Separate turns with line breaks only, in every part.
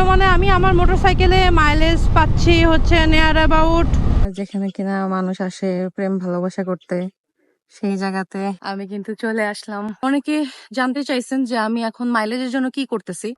বর্তমানে আমি আমার মোটরসাইকেলে মাইলেজ পাচ্ছি হচ্ছে নিয়ার অ্যাবাউট
যেখানে কিনা মানুষ আসে প্রেম ভালোবাসা করতে, সেই জায়গাতে আমি কিন্তু চলে আসলাম।
অনেকে জানতে চাইছেন যে আমি এখন মাইলেজের জন্য কি করতেছি।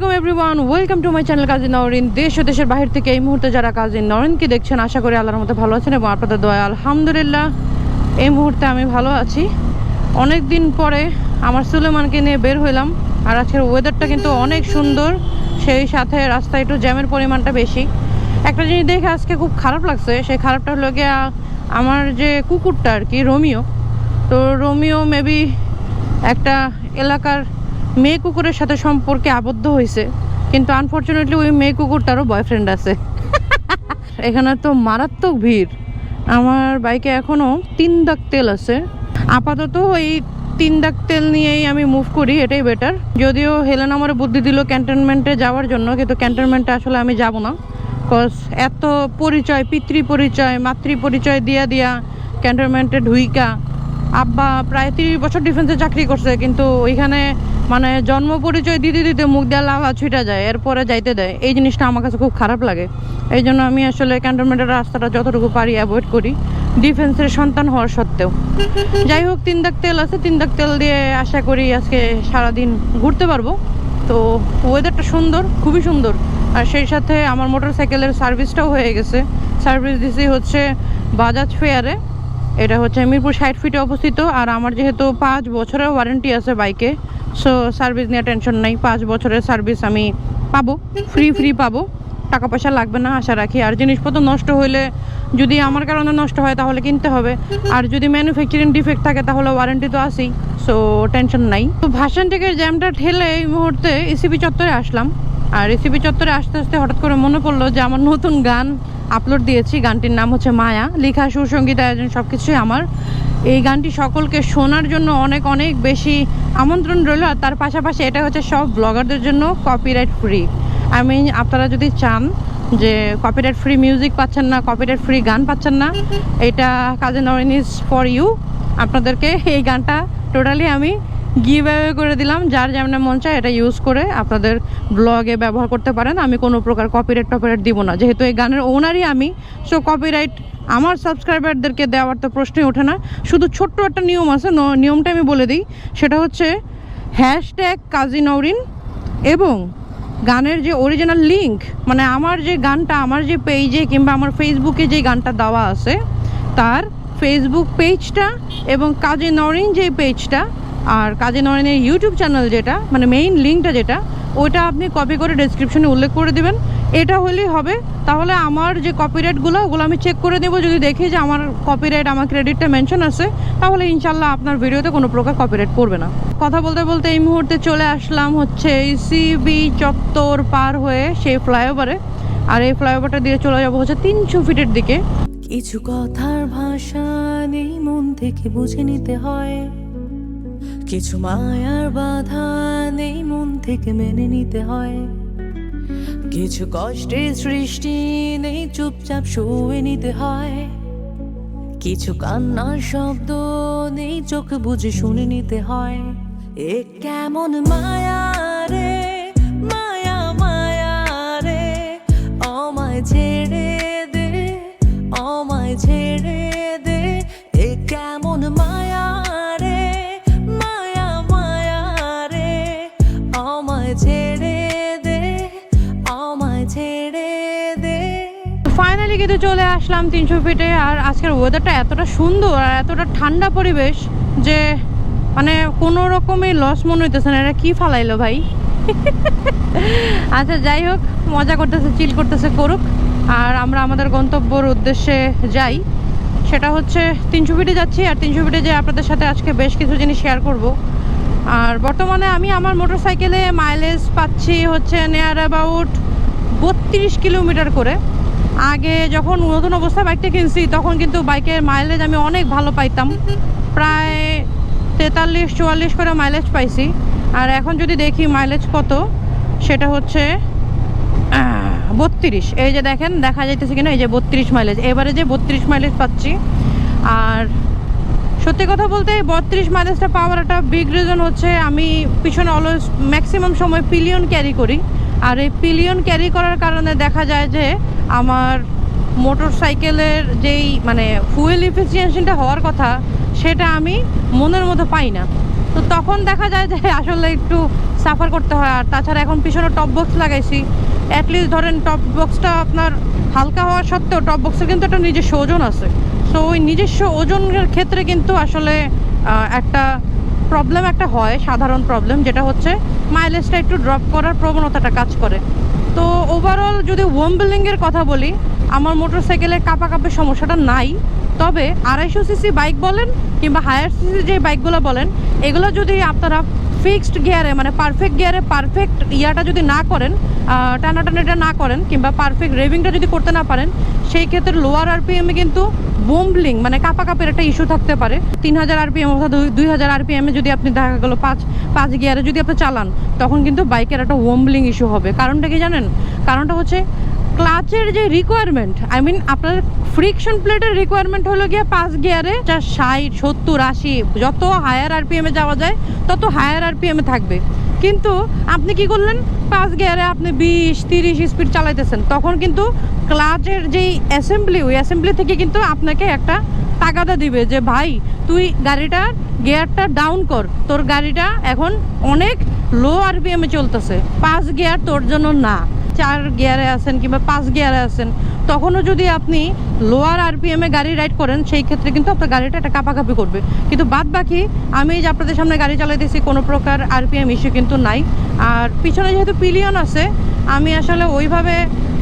আলাইকুম everyone, welcome to my channel Kazi Norin দেশ ও দেশের বাহির থেকে এই মুহূর্তে যারা কাজী নরিনকে দেখছেন, আশা করি আল্লাহর মধ্যে ভালো আছেন এবং আপনাদের দয়া, আলহামদুলিল্লাহ। এই মুহূর্তে আমি ভালো আছি। অনেক দিন পরে আমার সুলেমানকে নিয়ে বের হইলাম আর আজকের ওয়েদারটা কিন্তু অনেক সুন্দর। সেই সাথে রাস্তায় একটু জ্যামের পরিমাণটা বেশি। একটা জিনিস দেখে আজকে খুব খারাপ লাগছে, সেই খারাপটা হলো গিয়া আমার যে কুকুরটা আর কি, রোমিও। তো রোমিও মেবি একটা এলাকার মেয়ে কুকুরের সাথে সম্পর্কে আবদ্ধ হয়েছে, কিন্তু আনফর্চুনেটলি ওই মেয়ে কুকুরটারও বয়ফ্রেন্ড আছে। এখানে তো মারাত্মক ভিড়। আমার বাইকে এখনও তিন দাগ তেল আছে। আপাতত এই তিন দাগ তেল নিয়েই আমি মুভ করি, এটাই বেটার যদিও হেলেন আমার বুদ্ধি দিল ক্যান্টনমেন্টে যাওয়ার জন্য, কিন্তু ক্যান্টনমেন্টে আসলে আমি যাব না। কজ এত পরিচয় পিতৃ পরিচয় মাতৃ পরিচয় দিয়া দিয়া ক্যান্টনমেন্টে ঢুইকা। আব্বা প্রায় তিরিশ বছর ডিফেন্সে চাকরি করছে, কিন্তু ওইখানে মানে জন্ম পরিচয় দিতে দিতে মুখ দেওয়া লাভা ছুটা যায়, এরপরে যাইতে দেয়। এই জিনিসটা আমার কাছে খুব খারাপ লাগে। এই জন্য আমি আসলে ক্যান্টনমেন্টের রাস্তাটা যতটুকু পারি অ্যাভয়েড করি। ডিফেন্সের সন্তান হওয়ার সত্ত্বেও। যাই হোক, তিন দাগ তেল আছে, তিন দাগ তেল দিয়ে আশা করি আজকে সারাদিন ঘুরতে পারব। তো ওয়েদারটা সুন্দর, খুবই সুন্দর। আর সেই সাথে আমার মোটর সাইকেলের সার্ভিসটাও হয়ে গেছে। সার্ভিস দিছি হচ্ছে বাজাজ ফেয়ারে এটা হচ্ছে মিরপুর ষাট ফিটে অবস্থিত। আর আমার যেহেতু পাঁচ বছরের ওয়ারেন্টি আছে বাইকে সো সার্ভিস নিয়ে টেনশন নাই। পাঁচ বছরের সার্ভিস আমি পাবো। ফ্রি ফ্রি পাবো। টাকা পয়সা লাগবে না, আশা রাখি। আর জিনিসপত্র নষ্ট হলে যদি আমার কারণে নষ্ট হয়, তাহলে কিনতে হবে। আর যদি ম্যানুফ্যাকচারিং ডিফেক্ট থাকে, তাহলে ওয়ারেন্টি তো আসেই সো টেনশন নাই। তো ভাষণ থেকে জ্যামটা ঠেলে এই মুহূর্তে এসিবি চত্বরে আসলাম। আর এসিবি চত্বরে আসতে আসতে হঠাৎ করে মনে পড়ল যে আমার নতুন গান আপলোড দিয়েছি। গানটির নাম হচ্ছে মায়া। লেখা সুসঙ্গীত আয়োজন সব কিছুই আমার। এই গানটি সকলকে শোনার জন্য অনেক অনেক বেশি আমন্ত্রণ রইল, আর তার পাশাপাশি এটা হচ্ছে সব ব্লগারদের জন্য কপিরাইট ফ্রি আই মিন আপনারা যদি চান যে কপিরাইট ফ্রি মিউজিক পাচ্ছেন না কপিরাইট ফ্রি গান পাচ্ছেন না, এটা কাজে নরিন ইজ ফর ইউ আপনাদেরকে এই গানটা টোটালি আমি গিভ অ্যাওয়ে করে দিলাম, যার যেমন মন চায় এটা ইউজ করে আপনাদের ব্লগে ব্যবহার করতে পারেন। আমি কোনো প্রকার কপিরাইট টপিরাইট দিব না, যেহেতু এই গানের ওনারই আমি সো কপিরাইট আমার সাবস্ক্রাইবারদেরকে দেওয়ার তো প্রশ্নই ওঠে না। শুধু ছোট্ট একটা নিয়ম আছে নিয়মটা আমি বলে দিই। সেটা হচ্ছে হ্যাশট্যাগ কাজী নওরিন এবং গানের যে অরিজিনাল লিংক মানে আমার যে গানটা, আমার যে পেজে কিংবা আমার ফেসবুকে যে গানটা দেওয়া আছে, তার ফেসবুক পেজটা এবং কাজী নরিন যে পেজটা আর কাজী নরিনের ইউটিউব চ্যানেল যেটা মানে মেইন লিঙ্কটা যেটা, ওইটা আপনি কপি করে ডেসক্রিপশনে উল্লেখ করে দিবেন। এটা হলেই হবে। তাহলে আমার যে কপিরাইটগুলো ওগুলো আমি চেক করে দেবো যদি দেখি যে আমার কপিরাইট আমার ক্রেডিটটা মেনশন আছে, তাহলে ইনশাল্লাহ আপনার ভিডিওতে কোনো প্রকার কপিরাইট পড়বে না। কথা বলতে বলতে এই মুহূর্তে চলে আসলাম হচ্ছে সিবি চত্বর পার হয়ে সেই ফ্লাইওভারে আর এই ফ্লাইওভারটা দিয়ে চলে যাব হচ্ছে তিনশো ফিটের দিকে।
কিছু কথার ভাষা নেই, মন থেকে বুঝে নিতে হয়। কিছু মায়ার বাধা নেই, মন থেকে মেনে নিতে হয়। কিছু কষ্টের সৃষ্টি নেই, চুপচাপ শুয়ে নিতে হয়। কিছু কান্নার শব্দ নেই, চোখ বুঝে শুনে নিতে হয়। এ কেমন মায়া রে?
ফাইনালি কিন্তু চলে আসলাম তিনশো ফিটে আর আজকের ওয়েদারটা এতটা সুন্দর আর এতটা ঠান্ডা পরিবেশ যে মানে কোনো রকমই লস মনে হইতেছে না। এটা কী ফালাইলো ভাই? আচ্ছা যাই হোক, মজা করতেছে চিল করতেছে, করুক। আর আমরা আমাদের গন্তব্যর উদ্দেশ্যে যাই। সেটা হচ্ছে তিনশো ফিটে যাচ্ছি, আর তিনশো ফিটে যে আপনাদের সাথে আজকে বেশ কিছু জিনিস শেয়ার করব। আর বর্তমানে আমি আমার মোটরসাইকেলে মাইলেজ পাচ্ছি হচ্ছে নিয়ার অ্যাবাউট বত্রিশ কিলোমিটার করে। আগে যখন নতুন অবস্থায় বাইকটা কিনছি, তখন কিন্তু বাইকের মাইলেজ আমি অনেক ভালো পাইতাম। প্রায় তেতাল্লিশ, চুয়াল্লিশ করে মাইলেজ পাইছি। আর এখন যদি দেখি মাইলেজ কত, সেটা হচ্ছে বত্রিশ। এই যে দেখেন, দেখা যাইতেছে কিনা, এই যে বত্রিশ মাইলেজ এবারে যে বত্রিশ মাইলেজ পাচ্ছি, আর সত্যি কথা বলতে এই বত্রিশ মাইলেজটা পাওয়ার একটা বিগ রিজন হচ্ছে আমি পিছনে অলওয়েজ ম্যাক্সিমাম সময় পিলিয়ন ক্যারি করি। আর এই পিলিয়ন ক্যারি করার কারণে দেখা যায় যে আমার মোটর সাইকেলের যেই মানে ফুয়েল ইফিসিয়েন্সিটা হওয়ার কথা, সেটা আমি মনের মতো পাই না। তো তখন দেখা যায় যে আসলে একটু সাফার করতে হয়। আর তাছাড়া এখন পিছনে টপ বক্স লাগাইছি। অ্যাটলিস্ট ধরেন টপ বক্সটা আপনার হালকা হওয়া সত্ত্বেও টপ বক্সের কিন্তু একটা নিজস্ব ওজন আছে। সো ওই নিজস্ব ওজনের ক্ষেত্রে কিন্তু আসলে একটা প্রবলেম একটা হয়, সাধারণ প্রবলেম যেটা হচ্ছে মাইলেজটা একটু ড্রপ করার প্রবণতাটা কাজ করে। তো ওভারঅল যদি ওয়াম বিল্ডিংয়ের কথা বলি, আমার মোটর সাইকেলের কাপা কাপের সমস্যাটা নাই। তবে আড়াইশো সিসি বাইক বলেন কিংবা হায়ার সিসি যে বাইকগুলো বলেন, এগুলো যদি আপনারা ফিক্সড গিয়ারে মানে পারফেক্ট গিয়ারে পারফেক্ট ইয়াটা যদি না করেন টানাটানিটা না করেন কিংবা পারফেক্ট রেভিংটা যদি করতে না পারেন, সেই ক্ষেত্রে লোয়ার আরপিএমে কিন্তু বোমব্লিং মানে কাপা কাপের একটা ইস্যু থাকতে পারে। তিন হাজার আরপিএম অর্থাৎ দুই হাজার আরপিএমে যদি আপনি দেখা গেলো পাঁচ পাঁচ গিয়ারে যদি আপনি চালান, তখন কিন্তু বাইকের একটা ওমব্লিং ইস্যু হবে। কারণটা কি জানেন? কারণটা হচ্ছে ক্লাচের যে রিকোয়ারমেন্ট আই মিন আপনার ফ্রিকশন প্লেটের রিকোয়ারমেন্ট হলো গিয়ে পাঁচ গিয়ারে যা ষাট, সত্তর, আশি, যত হায়ার আরপিএমে যাওয়া যায়, তত হায়ার আরপিএমে থাকবে। কিন্তু আপনি কি করলেন? পাঁচ গিয়ারে আপনি বিশ, তিরিশ স্পিড চালাইতেছেন। তখন কিন্তু ক্লাচের যেই অ্যাসেম্বলি ওই অ্যাসেম্বলি থেকে কিন্তু আপনাকে একটা তাগাদা দিবে যে, ভাই, তুই গাড়িটা গিয়ারটা ডাউন কর। তোর গাড়িটা এখন অনেক লো আরপিএমে চলতেছে। পাঁচ গিয়ার তোর জন্য না। চার গিয়ারে আছেন কিংবা পাঁচ গিয়ারে আছেন। তখনও যদি আপনি লোয়ার আরপিএমে গাড়ি রাইড করেন, সেই ক্ষেত্রে কিন্তু আপনার গাড়িটা একটা কাপাকাপি করবে। কিন্তু বাদ বাকি, আমি যে আপনাদের সামনে গাড়ি চালাইতেছি, কোনো প্রকার আরপিএম ইস্যু কিন্তু নাই। আর পিছনে যেহেতু পিলিয়ন আছে, আমি আসলে ওইভাবে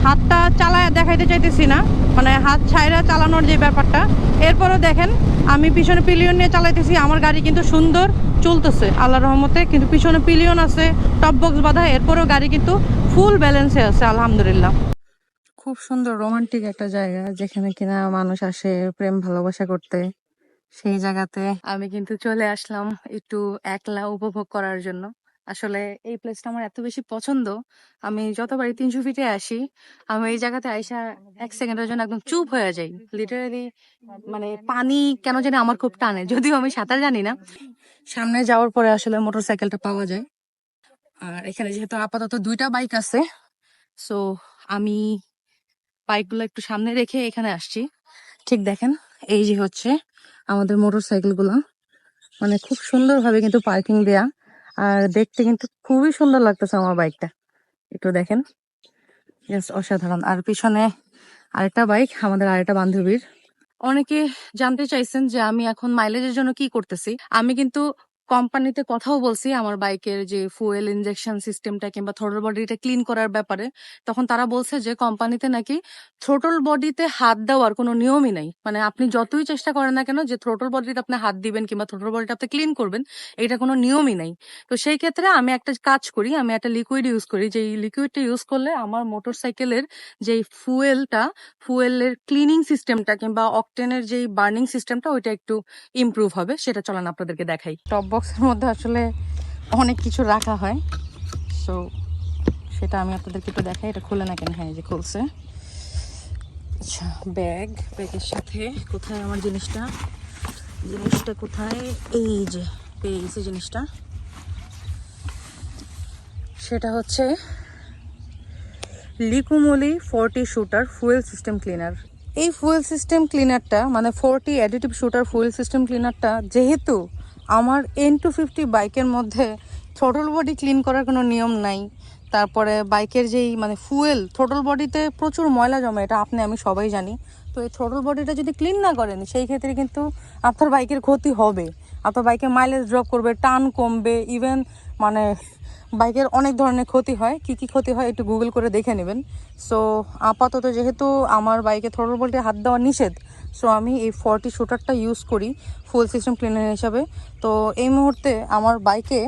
হাতটা চালায় দেখাইতে চাইতেছি না। মানে হাত ছাইরা চালানোর যে ব্যাপারটা, এরপরও দেখেন, আমি পিছনে পিলিয়ন নিয়ে চালাইতেছি, আমার গাড়ি কিন্তু সুন্দর চলতেছে আল্লাহ রহমতে। কিন্তু পিছনে পিলিয়ন আছে টপ বক্স বাঁধা, এরপরও গাড়ি কিন্তু ফুল ব্যালেন্সে আছে, আলহামদুলিল্লাহ।
খুব সুন্দর রোমান্টিক একটা জায়গা যেখানে কিনা মানুষ আসে প্রেম ভালোবাসা করতে। সেই জায়গাতে আমি কিন্তু চলে আসলাম একটু একলা উপভোগ করার জন্য। আসলে এই প্লেসটা আমার এত বেশি পছন্দ। আমি যতবারই তিনশো ফিটে আসি, আমি এই জায়গাতে আইসা এক সেকেন্ডের জন্য একদম চুপ হয়ে যাই। লিটারালি মানে পানি কেন জানি আমার খুব টানে, যদিও আমি সাঁতার জানি না। সামনে যাওয়ার পরে আসলে মোটরসাইকেলটা পাওয়া যায়। আর এখানে যেহেতু আপাতত দুইটা বাইক আছে সো আমি বাইকগুলো একটু সামনে রেখে এখানে আসছি। ঠিক দেখেন, এই যে হচ্ছে আমাদের মোটর সাইকেলগুলো মানে খুব সুন্দরভাবে কিন্তু পার্কিং দেয়া। আর দেখতে কিন্তু খুবই সুন্দর লাগতেছে আমার বাইকটা। একটু দেখেন। জাস্ট অসাধারণ। আর পিছনে আরেকটা বাইক, আমাদের আরেকটা বান্ধবীর। অনেকে জানতে চাইছেন যে আমি এখন মাইলেজের জন্য কি করতেছি? আমি কিন্তু কোম্পানিতে কথাও বলছি আমার বাইকের যে ফুয়েল ইনজেকশন সিস্টেমটা কিংবা থ্রোটল বডিটা ক্লিন করার ব্যাপারে। তখন তারা বলছে যে, কোম্পানিতে নাকি থ্রোটল বডিতে হাত দেওয়ার কোনো নিয়মই নাই। মানে আপনি যতই চেষ্টা করেন না কেন, যে থ্রোটল বডিতে আপনি হাত দিবেন কিংবা থ্রোটল বডিটা আপনি ক্লিন করবেন, এটা কোনো নিয়মই নাই। তো সেই ক্ষেত্রে আমি একটা কাজ করি, আমি একটা লিকুইড ইউজ করি। যে লিকুইডটা ইউজ করলে আমার মোটর সাইকেলের যে ফুয়েলটা ফুয়েলের ক্লিনিং সিস্টেমটা কিংবা অকটেনের যেই বার্নিং সিস্টেমটা ওইটা একটু ইমপ্রুভ হবে। সেটা চলান আপনাদেরকে দেখাই। টপ বক্সের মধ্যে আসলে অনেক কিছু রাখা হয়। সো সেটা আমি আপনাদেরকে একটু দেখাই। এটা খুলে না কেন? হ্যাঁ যে খুলছে। আচ্ছা ব্যাগ, ব্যাগের সাথে কোথায় আমার জিনিসটা? জিনিসটা কোথায়? এই যে পেয়ে গেছি জিনিসটা। সেটা হচ্ছে Liqui Moly forty shooter fuel system cleaner. এই ফুয়েল সিস্টেম ক্লিনারটা মানে forty additive shooter fuel system ক্লিনারটা, যেহেতু আমার এন টু ফিফটি বাইকের মধ্যে থ্রোটল বডি ক্লিন করার কোনো নিয়ম নাই। তারপরে বাইকের যেই মানে ফুয়েল থ্রোটল বডিতে প্রচুর ময়লা জমে, এটা আপনি, আমি সবাই জানি। তো এই থ্রোটল বডিটা যদি ক্লিন না করেন, সেই ক্ষেত্রে কিন্তু আপনার বাইকের ক্ষতি হবে। আপনার বাইকের মাইলেজ ড্রপ করবে, টান কমবে ইভেন মানে বাইকের অনেক ধরনের ক্ষতি হয়। কি কি ক্ষতি হয় একটু গুগল করে দেখে নেবেন। সো আপাতত যেহেতু আমার বাইকে থ্রোটল বলতে হাত দেওয়া নিষেধ সো আমি এই ফর্টি শুটারটা ইউজ করি ফুল সিস্টেম ক্লিনার হিসাবে। তো এই মুহূর্তে আমার বাইকে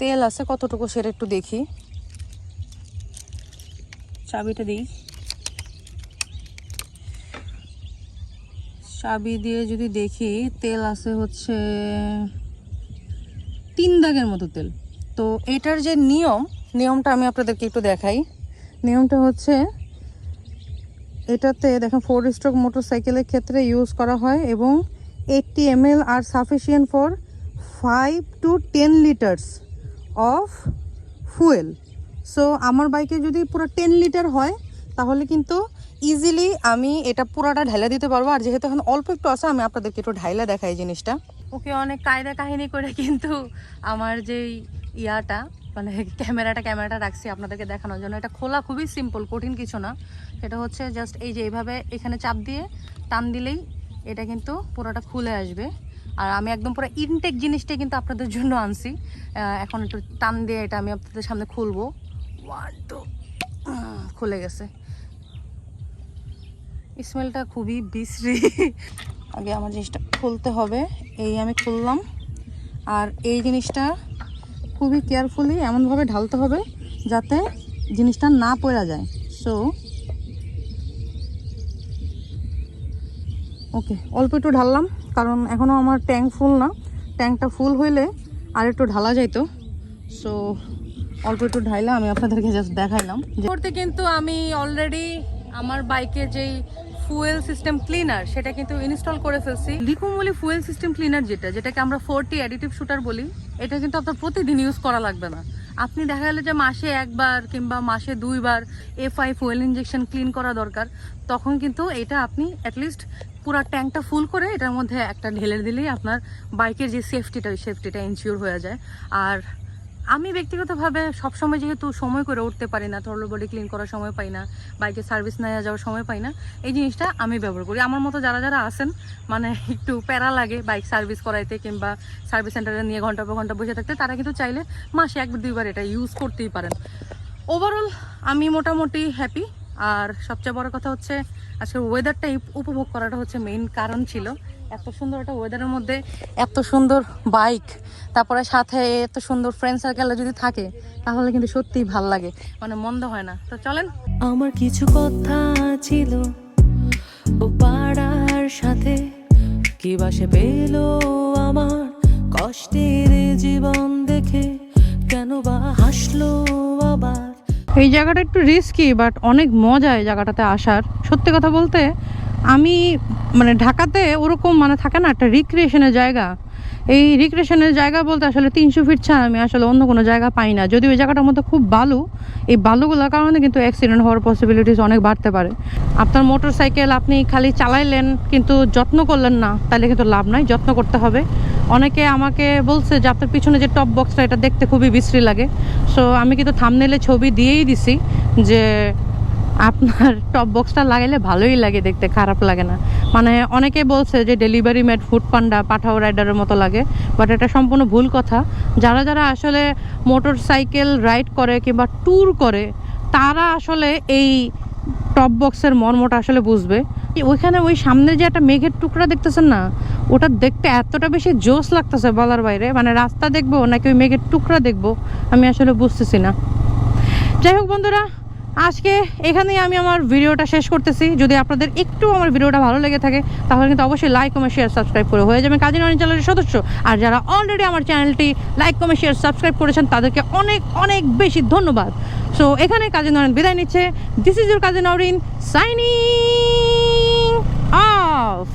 তেল আছে, কতটুকু সেটা একটু দেখি। চাবিটা দিই। চাবি দিয়ে যদি দেখি, তেল আছে হচ্ছে তিন দাগের মতো তেল।
তো এটার যে নিয়ম, নিয়মটা আমি আপনাদেরকে একটু দেখাই। নিয়মটা হচ্ছে এটাতে দেখেন ফোর স্ট্রোক মোটরসাইকেলের ক্ষেত্রে ইউজ করা হয় এবং eighty M R sufficient for five to ten litres of fuel so আমার বাইকে যদি পুরো টেন লিটার হয়, তাহলে কিন্তু ইজিলি আমি এটা পুরোটা ঢাইলা দিতে পারব। আর যেহেতু এখন অল্প একটু আছে, আমি আপনাদেরকে একটু ঢাইলা দেখাই জিনিসটা। ওকে, অনেক কায়দা কাহিনী করে কিন্তু আমার যেই ইয়াটা মানে ক্যামেরাটা ক্যামেরাটা রাখছি আপনাদেরকে দেখানোর জন্য। এটা খোলা খুবই সিম্পল কঠিন কিছু না। এটা হচ্ছে জাস্ট এই যে এইভাবে এখানে চাপ দিয়ে টান দিলেই এটা কিন্তু পুরোটা খুলে আসবে। আর আমি একদম পুরো ইনটেক জিনিসটাই কিন্তু আপনাদের জন্য আনছি। এখন একটু টান দিয়ে এটা আমি আপনাদের সামনে খুলবো। ওয়ান টু খুলে গেছে। স্মেলটা খুবই বিশ্রী। আগে আমার জিনিসটা খুলতে হবে। এই আমি খুললাম। আর এই জিনিসটা খুবই কেয়ারফুলি এমনভাবে ঢালতে হবে যাতে জিনিসটা না পড়া যায়। সো ওকে অল্প একটু ঢাললাম, কারণ এখনও আমার ট্যাঙ্ক ফুল না। ট্যাঙ্কটা ফুল হইলে আর একটু ঢালা যাইতো। সো অল্প একটু ঢাইলে আমি আপনাদেরকে জাস্ট দেখাইলাম। কিন্তু আমি অলরেডি আমার বাইকে যেই ফুয়েল সিস্টেম ক্লিনার, সেটা কিন্তু ইনস্টল করে ফেলছি। লিকুমলি ফুয়েল সিস্টেম ক্লিনার যেটা, যেটাকে আমরা ফোরটি অ্যাডিটিভ শুটার বলি, এটা কিন্তু আপনার প্রতিদিন ইউজ করা লাগবে না। আপনি দেখা গেলে যে মাসে একবার কিংবা মাসে দুইবার F I fuel injection clean করা দরকার, তখন কিন্তু এটা আপনি অ্যাটলিস্ট পুরো ট্যাঙ্কটা ফুল করে এটার মধ্যে একটা ঢেলে দিলেই আপনার বাইকের যে সেফটিটা ওই সেফটিটা ইনশিওর হয়ে যায়। আর আমি ব্যক্তিগতভাবে সবসময় যেহেতু সময় করে উঠতে পারি না থরলো বডি ক্লিন করার সময় পাই না বাইকে সার্ভিস নেওয়া যাওয়ার সময় পাই না, এই জিনিসটা আমি ব্যবহার করি। আমার মতো যারা যারা আছেন মানে একটু প্যারা লাগে বাইক সার্ভিস করাইতে কিংবা সার্ভিস সেন্টারে নিয়ে ঘণ্টা পর ঘণ্টা বসে থাকতে, তারা কিন্তু চাইলে মাসে একবার দুইবার এটা ইউজ করতেই পারেন। ওভারঅল আমি মোটামুটি হ্যাপি আর সবচেয়ে বড় কথা হচ্ছে, আজকে ওয়েদারটা উপভোগ করাটা হচ্ছে মেইন কারণ ছিল। এত সুন্দর একটা ওয়েদারের মধ্যে এত সুন্দর বাইক তারপরে সাথে এত সুন্দর ফ্রেন্ড সার্কেলে যদি থাকে তাহলে কিন্তু সত্যিই ভালো লাগে মানে মন্দ হয় না। তো চলেন।
আমার কিছু কথা ছিল ও পাড়ার সাথে কি বাসে পেল আমার কষ্টের জীবন দেখে কেন বা হাসলো আবার?
এই জায়গাটা একটু রিস্কি বাট অনেক মজা এই জায়গাটাতে আসার। সত্যি কথা বলতে আমি মানে ঢাকাতে ওরকম মানে থাকে না একটা রিক্রিয়েশনের জায়গা। এই রিক্রিয়েশনের জায়গা বলতে আসলে তিনশো ফিট ছাড়া আমি আসলে অন্য কোনো জায়গা পাই না। যদি ওই জায়গাটার মধ্যে খুব বালু, এই বালুগুলোর কারণে কিন্তু অ্যাক্সিডেন্ট হওয়ার পসিবিলিটিস অনেক বাড়তে পারে। আপনার মোটর সাইকেল আপনি খালি চালাইলেন, কিন্তু যত্ন করলেন না তাহলে কিন্তু লাভ নাই, যত্ন করতে হবে। অনেকে আমাকে বলছে যে আপনার পিছনে যে টপ বক্সটা এটা দেখতে খুবই বিশ্রী লাগে। সো আমি কিন্তু থামনেলে ছবি দিয়েই দিছি যে আপনার টপ বক্সটা লাগাইলে ভালোই লাগে দেখতে, খারাপ লাগে না। মানে অনেকে বলছে যে delivery made Foodpanda Pathao রাইডারের মতো লাগে বাট এটা সম্পূর্ণ ভুল কথা। যারা যারা আসলে মোটর সাইকেল রাইড করে কিংবা ট্যুর করে, তারা আসলে এই টপ বক্সের মর্মটা আসলে বুঝবে। ওইখানে ওই সামনে যে একটা মেঘের টুকরা দেখতেছেন না, ওটা দেখতে এতটা বেশি জোস লাগতেছে বলার বাইরে। মানে রাস্তা দেখব নাকি ওই মেঘের টুকরা দেখব, আমি আসলে বুঝতেছি না। যাই হোক বন্ধুরা আজকে এখানেই আমি আমার ভিডিওটা শেষ করতেছি। যদি আপনাদের একটু আমার ভিডিওটা ভালো লেগে থাকে, তাহলে কিন্তু অবশ্যই লাইক কমেন্ট শেয়ার সাবস্ক্রাইব করে হয়ে যাবেন কাজী নয়ন চ্যানেলের সদস্য। আর যারা অলরেডি আমার চ্যানেলটি লাইক কমেন্ট শেয়ার সাবস্ক্রাইব করেছেন, তাদেরকে অনেক অনেক বেশি ধন্যবাদ। সো এখানে কাজী নয়ন বিদায় নিচ্ছে। This is your Kazi Norin signing off